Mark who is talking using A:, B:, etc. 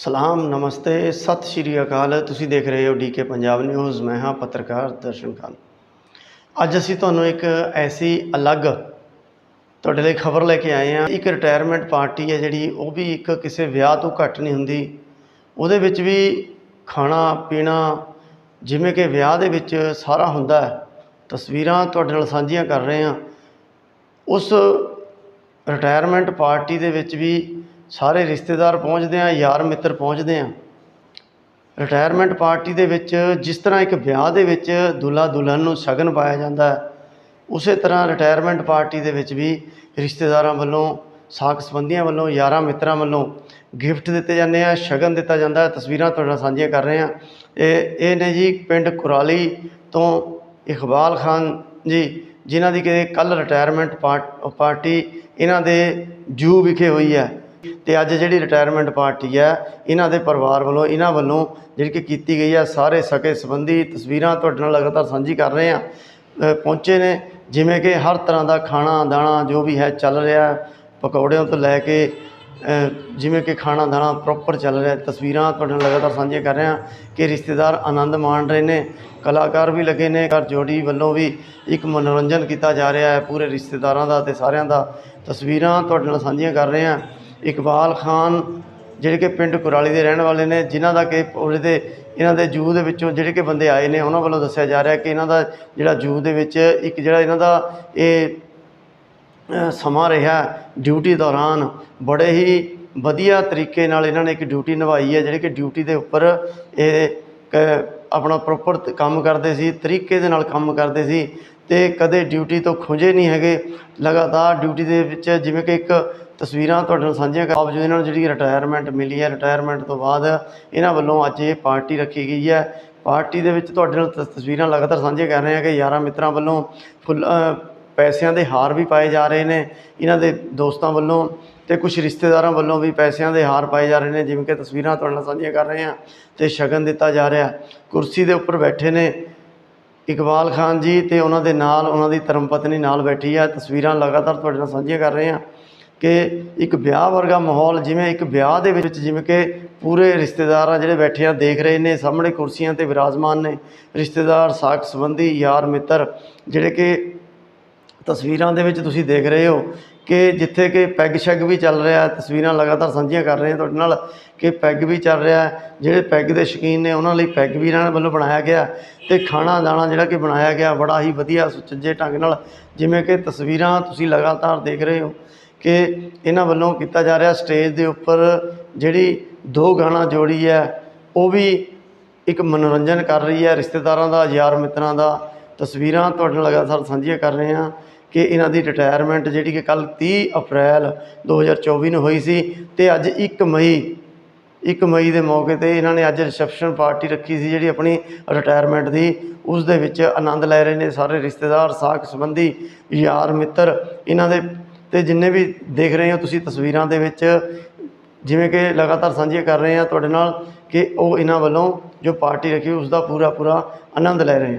A: ਸਲਾਮ, ਨਮਸਤੇ, ਸਤਿ ਸ਼੍ਰੀ ਅਕਾਲ। ਤੁਸੀਂ ਦੇਖ ਰਹੇ ਹੋ ਡੀਕੇ ਪੰਜਾਬ ਨਿਊਜ਼। ਮੈਂ ਹਾਂ ਪੱਤਰਕਾਰ ਦਰਸ਼ਨ ਖਾਨ ਅੱਜ ਅਸੀਂ ਤੁਹਾਨੂੰ ਇੱਕ ਐਸੀ ਅਲੱਗ ਤੁਹਾਡੇ ਲਈ ਖਬਰ ਲੈ ਕੇ ਆਏ ਹਾਂ। ਇੱਕ ਰਿਟਾਇਰਮੈਂਟ ਪਾਰਟੀ ਹੈ ਜਿਹੜੀ, ਉਹ ਵੀ ਇੱਕ ਕਿਸੇ ਵਿਆਹ ਤੋਂ ਘੱਟ ਨਹੀਂ ਹੁੰਦੀ। ਉਹਦੇ ਵਿੱਚ ਵੀ ਖਾਣਾ, ਪੀਣਾ, ਜਿਵੇਂ ਕਿ ਵਿਆਹ ਦੇ ਵਿੱਚ ਸਾਰਾ ਹੁੰਦਾ ਹੈ। ਤਸਵੀਰਾਂ ਤੁਹਾਡੇ ਨਾਲ ਸਾਂਝੀਆਂ ਕਰ ਰਹੇ ਹਾਂ। ਉਸ ਰਿਟਾਇਰਮੈਂਟ ਪਾਰਟੀ ਦੇ ਵਿੱਚ ਵੀ ਸਾਰੇ ਰਿਸ਼ਤੇਦਾਰ ਪਹੁੰਚਦੇ ਆ, ਯਾਰ ਮਿੱਤਰ ਪਹੁੰਚਦੇ ਆ। ਰਿਟਾਇਰਮੈਂਟ ਪਾਰਟੀ ਦੇ ਵਿੱਚ ਜਿਸ ਤਰ੍ਹਾਂ ਇੱਕ ਵਿਆਹ ਦੇ ਵਿੱਚ ਦੁल्हा ਦੁਲਹਨ ਨੂੰ ਸ਼ਗਨ ਪਾਇਆ ਜਾਂਦਾ ਹੈ, ਉਸੇ ਤਰ੍ਹਾਂ ਰਿਟਾਇਰਮੈਂਟ ਪਾਰਟੀ ਦੇ ਵਿੱਚ ਵੀ ਰਿਸ਼ਤੇਦਾਰਾਂ ਵੱਲੋਂ ਸਾਕ ਸੰਬੰਧੀਆਂ ਵੱਲੋਂ, ਯਾਰਾਂ ਮਿੱਤਰਾਂ ਵੱਲੋਂ ਗਿਫਟ ਦਿੱਤੇ ਜਾਂਦੇ ਆ, ਸ਼ਗਨ ਦਿੱਤਾ ਜਾਂਦਾ ਤਸਵੀਰਾਂ ਤੁਹਾਡੇ ਨਾਲ ਸਾਂਝੀਆਂ ਕਰ ਰਹੇ ਆ। ਇਹ ਇਹ ਨੇ ਜੀ ਪਿੰਡ ਕੁਰਾਲੀ ਤੋਂ ਇਕਬਾਲ ਖਾਨ ਜੀ, ਜਿਨ੍ਹਾਂ ਦੀ ਕਿ ਕੱਲ ਰਿਟਾਇਰਮੈਂਟ ਪਾਰਟੀ ਇਹਨਾਂ ਦੇ ਜੂ ਵਿਖੇ ਹੋਈ ਹੈ। ਤੇ ਅੱਜ ਜਿਹੜੀ ਰਿਟਾਇਰਮੈਂਟ ਪਾਰਟੀ ਹੈ, ਇਹਨਾਂ ਦੇ ਪਰਿਵਾਰ ਵੱਲੋਂ, ਇਹਨਾਂ ਵੱਲੋਂ ਜਿਹੜੀ ਕਿ ਕੀਤੀ ਗਈ ਹੈ, ਸਾਰੇ ਸਕੇ ਸੰਬੰਧੀ ਤਸਵੀਰਾਂ ਤੁਹਾਡੇ ਨਾਲ ਲਗਾਤਾਰ ਸਾਂਝੀ ਕਰ ਰਹੇ ਆ ਪਹੁੰਚੇ ਨੇ, ਜਿਵੇਂ ਕਿ ਹਰ ਤਰ੍ਹਾਂ ਦਾ ਖਾਣਾ, ਦਾਣਾ, ਜੋ ਵੀ ਹੈ, ਚੱਲ ਰਿਹਾ ਪਕੌੜਿਆਂ ਤੋਂ ਲੈ ਕੇ ਜਿਵੇਂ ਕਿ ਖਾਣਾ, ਦਾਣਾ ਪ੍ਰੋਪਰ ਚੱਲ ਰਿਹਾ ਤਸਵੀਰਾਂ ਤੁਹਾਡੇ ਨਾਲ ਲਗਾਤਾਰ ਸਾਂਝੀਆਂ ਕਰ ਰਹੇ ਹਾਂ ਕਿ ਰਿਸ਼ਤੇਦਾਰ ਆਨੰਦ ਮਾਣ ਰਹੇ ਨੇ, ਕਲਾਕਾਰ ਵੀ ਲੱਗੇ ਨੇ, ਘਰ ਜੋੜੀ ਵੱਲੋਂ ਵੀ ਇੱਕ ਮਨੋਰੰਜਨ ਕੀਤਾ ਜਾ ਰਿਹਾ ਹੈ, ਪੂਰੇ ਰਿਸ਼ਤੇਦਾਰਾਂ ਦਾ ਤੇ ਸਾਰਿਆਂ ਦਾ। ਤਸਵੀਰਾਂ ਤੁਹਾਡੇ ਨਾਲ ਸਾਂਝੀਆਂ ਕਰ ਰਹੇ ਹਾਂ। ਇਕਬਾਲ ਖਾਨ, ਜਿਹੜੇ ਕਿ ਪਿੰਡ ਕੁਰਾਲੀ ਦੇ ਰਹਿਣ ਵਾਲੇ ਨੇ, ਜਿਨ੍ਹਾਂ ਦਾ ਕਿ ਉਹਦੇ ਦੇ ਇਹਨਾਂ ਦੇ ਜੂ ਦੇ ਵਿੱਚੋਂ ਜਿਹੜੇ ਕਿ ਬੰਦੇ ਆਏ ਨੇ, ਉਹਨਾਂ ਵੱਲੋਂ ਦੱਸਿਆ ਜਾ ਰਿਹਾ ਕਿ ਇਹਨਾਂ ਦਾ ਜਿਹੜਾ ਜੂ ਦੇ ਵਿੱਚ ਇੱਕ ਜਿਹੜਾ ਇਹਨਾਂ ਦਾ ਇਹ ਸਮਾਂ ਰਿਹਾ ਡਿਊਟੀ ਦੌਰਾਨ। ਬੜੇ ਹੀ ਵਧੀਆ ਤਰੀਕੇ ਨਾਲ ਇਹਨਾਂ ਨੇ ਇੱਕ ਡਿਊਟੀ ਨਿਭਾਈ ਹੈ, ਜਿਹੜੇ ਕਿ ਡਿਊਟੀ ਦੇ ਉੱਪਰ ਇਹ ਕ- ਆਪਣਾ ਪ੍ਰੋਪਰ ਕੰਮ ਕਰਦੇ ਸੀ, ਤਰੀਕੇ ਦੇ ਨਾਲ ਕੰਮ ਕਰਦੇ ਸੀ ਤੇ ਕਦੇ ਡਿਊਟੀ ਤੋਂ ਖੁੰਝੇ ਨਹੀਂ ਹੈਗੇ। ਲਗਾਤਾਰ ਡਿਊਟੀ ਦੇ ਵਿੱਚ ਜਿਵੇਂ ਕਿ ਇੱਕ ਤਸਵੀਰਾਂ ਤੁਹਾਡੇ ਨਾਲ ਸਾਂਝੀਆਂ ਕਰ ਬਾਵਜੂਦ ਇਹਨਾਂ ਨੂੰ ਜਿਹੜੀ ਰਿਟਾਇਰਮੈਂਟ ਮਿਲੀ ਹੈ ਰਿਟਾਇਰਮੈਂਟ ਤੋਂ ਬਾਅਦ ਇਹਨਾਂ ਵੱਲੋਂ ਅੱਜ ਇਹ ਪਾਰਟੀ ਰੱਖੀ ਗਈ ਹੈ। ਪਾਰਟੀ ਦੇ ਵਿੱਚ ਤੁਹਾਡੇ ਨਾਲ ਤਸ- ਤਸਵੀਰਾਂ ਲਗਾਤਾਰ ਸਾਂਝੀਆਂ ਕਰ ਰਹੇ ਹਾਂ ਕਿ ਯਾਰਾਂ ਮਿੱਤਰਾਂ ਵੱਲੋਂ ਫੁੱਲ ਪੈਸਿਆਂ ਦੇ ਹਾਰ ਵੀ ਪਾਏ ਜਾ ਰਹੇ ਨੇ, ਇਹਨਾਂ ਦੇ ਦੋਸਤਾਂ ਵੱਲੋਂ ਤੇ ਕੁਝ ਰਿਸ਼ਤੇਦਾਰਾਂ ਵੱਲੋਂ ਵੀ ਪੈਸਿਆਂ ਦੇ ਹਾਰ ਪਾਏ ਜਾ ਰਹੇ ਨੇ, ਜਿਵੇਂ ਕਿ ਤਸਵੀਰਾਂ ਤੁਹਾਡੇ ਨਾਲ ਸਾਂਝੀਆਂ ਕਰ ਰਹੇ ਹਾਂ ਤੇ ਸ਼ਗਨ ਦਿੱਤਾ ਜਾ ਰਿਹਾ ਕੁਰਸੀ ਦੇ ਉੱਪਰ ਬੈਠੇ ਨੇ ਇਕਬਾਲ ਖਾਨ ਜੀ ਤੇ ਉਹਨਾਂ ਦੇ ਨਾਲ, ਉਹਨਾਂ ਦੀ ਧਰਮ ਪਤਨੀ ਨਾਲ ਬੈਠੀ ਆ ਤਸਵੀਰਾਂ ਲਗਾਤਾਰ ਤੁਹਾਡੇ ਨਾਲ ਸਾਂਝੀਆਂ ਕਰ ਰਹੇ ਹਾਂ। ਕਿ ਇੱਕ ਵਿਆਹ ਵਰਗਾ ਮਾਹੌਲ, ਜਿਵੇਂ ਇੱਕ ਵਿਆਹ ਦੇ ਵਿੱਚ ਜਿਵੇਂ ਕਿ ਪੂਰੇ ਰਿਸ਼ਤੇਦਾਰ ਆ ਜਿਹੜੇ ਬੈਠੇ ਆ, ਦੇਖ ਰਹੇ ਨੇ, ਸਾਹਮਣੇ ਕੁਰਸੀਆਂ ਤੇ ਵਿਰਾਜਮਾਨ ਨੇ, ਰਿਸ਼ਤੇਦਾਰ ਸਾਕ ਸੰਬੰਧੀ, ਯਾਰ ਮਿੱਤਰ, ਜਿਹੜੇ ਕਿ ਤਸਵੀਰਾਂ ਦੇ ਵਿੱਚ ਤੁਸੀਂ ਦੇਖ ਰਹੇ ਹੋ ਕਿ ਜਿੱਥੇ ਕਿ ਪੈਗ ਸ਼ੈਗ ਵੀ ਚੱਲ ਰਿਹਾ ਤਸਵੀਰਾਂ ਲਗਾਤਾਰ ਸਾਂਝੀਆਂ ਕਰ ਰਹੇ ਹਾਂ ਤੁਹਾਡੇ ਨਾਲ ਕਿ ਪੈਗ ਵੀ ਚੱਲ ਰਿਹਾ ਜਿਹੜੇ ਪੈਗ ਦੇ ਸ਼ੌਕੀਨ ਨੇ, ਉਹਨਾਂ ਲਈ ਪੈਗ ਵੀ ਇਹਨਾਂ ਵੱਲੋਂ ਬਣਾਇਆ ਗਿਆ ਤੇ ਖਾਣਾ ਦਾਣਾ ਜਿਹੜਾ ਕਿ ਬਣਾਇਆ ਗਿਆ, ਬੜਾ ਹੀ ਵਧੀਆ ਸੁਚੱਜੇ ਢੰਗ ਨਾਲ, ਜਿਵੇਂ ਕਿ ਤਸਵੀਰਾਂ ਤੁਸੀਂ ਲਗਾਤਾਰ ਦੇਖ ਰਹੇ ਹੋ ਕਿ ਇਹਨਾਂ ਵੱਲੋਂ ਕੀਤਾ ਜਾ ਰਿਹਾ ਸਟੇਜ ਦੇ ਉੱਪਰ ਜਿਹੜੀ ਦੋ ਗਾਣਾ ਜੋੜੀ ਹੈ, ਉਹ ਵੀ ਇੱਕ ਮਨੋਰੰਜਨ ਕਰ ਰਹੀ ਹੈ। ਰਿਸ਼ਤੇਦਾਰਾਂ ਦਾ, ਯਾਰ ਮਿੱਤਰਾਂ ਦਾ ਤਸਵੀਰਾਂ ਤੁਹਾਡੇ ਨਾਲ ਲਗਾਤਾਰ ਸਾਂਝੀਆਂ ਕਰ ਰਹੇ ਹਾਂ ਕਿ ਇਹਨਾਂ ਦੀ ਰਿਟਾਇਰਮੈਂਟ ਜਿਹੜੀ ਕਿ ਕੱਲ 30 ਅਪ੍ਰੈਲ 2024 ਨੂੰ ਹੋਈ ਸੀ ਤੇ ਅੱਜ 1 ਮਈ 1 ਮਈ ਦੇ ਮੌਕੇ ਤੇ ਇਹਨਾਂ ਨੇ ਅੱਜ ਰਿਸੈਪਸ਼ਨ ਪਾਰਟੀ ਰੱਖੀ ਸੀ ਜਿਹੜੀ ਆਪਣੀ ਰਿਟਾਇਰਮੈਂਟ ਦੀ। ਉਸ ਦੇ ਵਿੱਚ ਆਨੰਦ ਲੈ ਰਹੇ ਨੇ ਸਾਰੇ ਰਿਸ਼ਤੇਦਾਰ ਸਾਕ ਸੰਬੰਧੀ, ਯਾਰ ਮਿੱਤਰ, ਇਹਨਾਂ ਦੇ ਤੇ ਜਿੰਨੇ ਵੀ ਦੇਖ ਰਹੇ ਹੋ ਤੁਸੀਂ ਤਸਵੀਰਾਂ ਦੇ ਵਿੱਚ, ਜਿਵੇਂ ਕਿ ਲਗਾਤਾਰ ਸਾਂਝੀਆਂ ਕਰ ਰਹੇ ਹਾਂ ਤੁਹਾਡੇ ਨਾਲ ਕਿ ਉਹ ਇਹਨਾਂ ਵੱਲੋਂ ਜੋ ਪਾਰਟੀ ਰੱਖੀ ਉਸ ਦਾ ਪੂਰਾ ਪੂਰਾ ਆਨੰਦ ਲੈ ਰਹੇ ਹਾਂ।